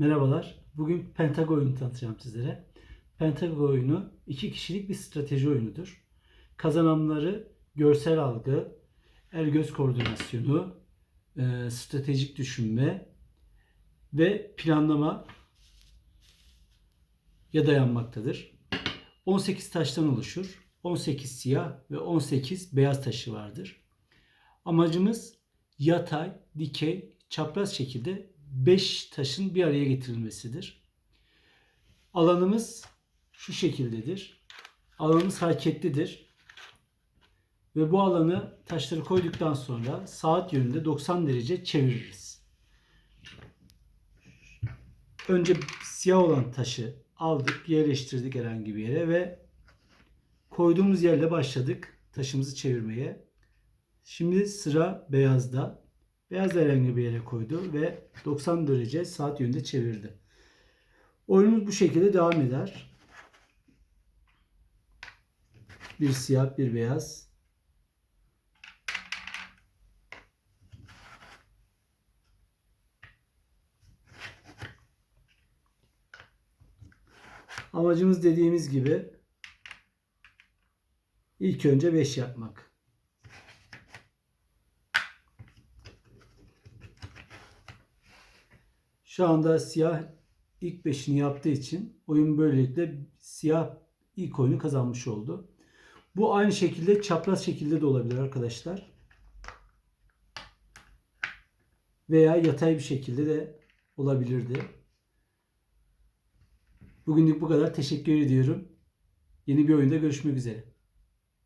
Merhabalar. Bugün Pentago oyunu tanıtacağım sizlere. Pentago oyunu iki kişilik bir strateji oyunudur. Kazananları görsel algı, el göz koordinasyonu, e, stratejik düşünme ve planlama ya dayanmaktadır. 18 taştan oluşur. 18 siyah ve 18 beyaz taşı vardır. Amacımız yatay, dikey, çapraz şekilde 5 taşın bir araya getirilmesidir. Alanımız şu şekildedir. Alanımız hareketlidir. Ve bu alanı taşları koyduktan sonra saat yönünde 90 derece çeviririz. Önce siyah olan taşı aldık, yerleştirdik herhangi bir yere ve koyduğumuz yerle başladık taşımızı çevirmeye. Şimdi sıra beyazda. Beyaz herhangi bir yere koydu ve 90 derece saat yönünde çevirdi. Oyunumuz bu şekilde devam eder. Bir siyah, bir beyaz. Amacımız dediğimiz gibi ilk önce 5 yapmak. Şu anda siyah ilk beşini yaptığı için oyun böylelikle siyah ilk oyunu kazanmış oldu. Bu aynı şekilde çapraz şekilde de olabilir arkadaşlar. Veya yatay bir şekilde de olabilirdi. Bugünlük bu kadar. Teşekkür ediyorum. Yeni bir oyunda görüşmek üzere.